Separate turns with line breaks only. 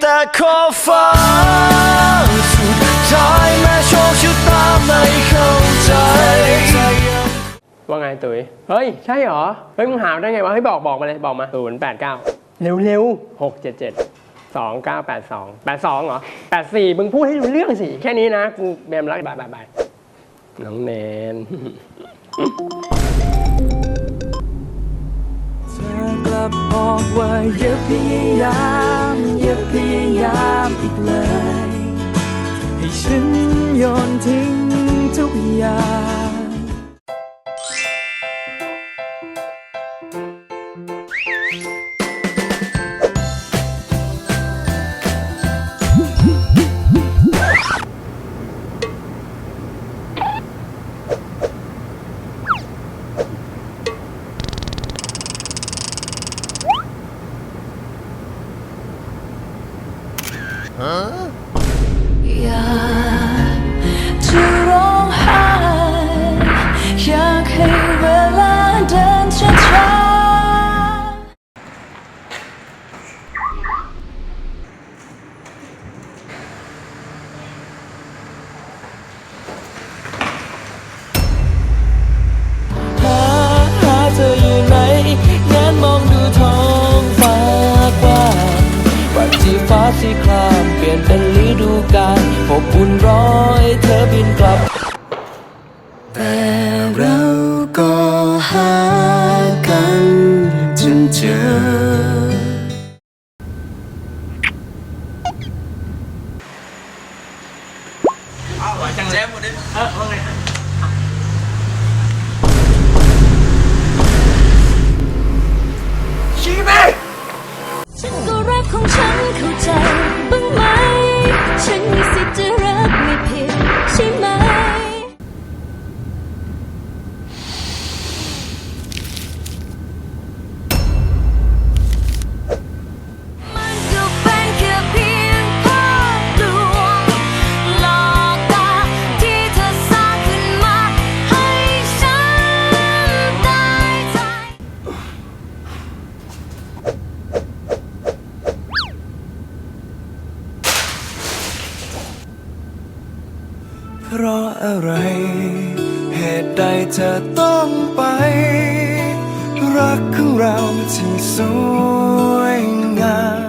แต่ขอบฟ้าสุดท้ายแม้โชคชะตาไม่เข้าใจ
ว่าไงตุ๋ย เฮ้ย ใช่เหรอ เฮ้ยมึงหาได้ไงวะ เฮ้ยบอกบอกมาเลยบอกมาศูนย์แปดเก้าเร็วเร็วหกเจ็ดเจ็ดสองเก้าแปดสองแปดสองเหรอแปดสี่มึงพูดให้รู้เรื่องสิ แค่นี้นะ กูเบมรักบายบายบายน้องเนน
เธอกลับบอกว่าอย่าพยายาม อย่าพยายามอีกเลย ให้ฉันโยนทิ้งทุกอย่าง
อย อ
บบุญร้อยเธอบินกลับ
แต่เราก็หากันจนเจอ
ฉั ฉันมีสิ
เพราะอะไร เหตุใดเธอต้องไป รักของเราที่สวยงาม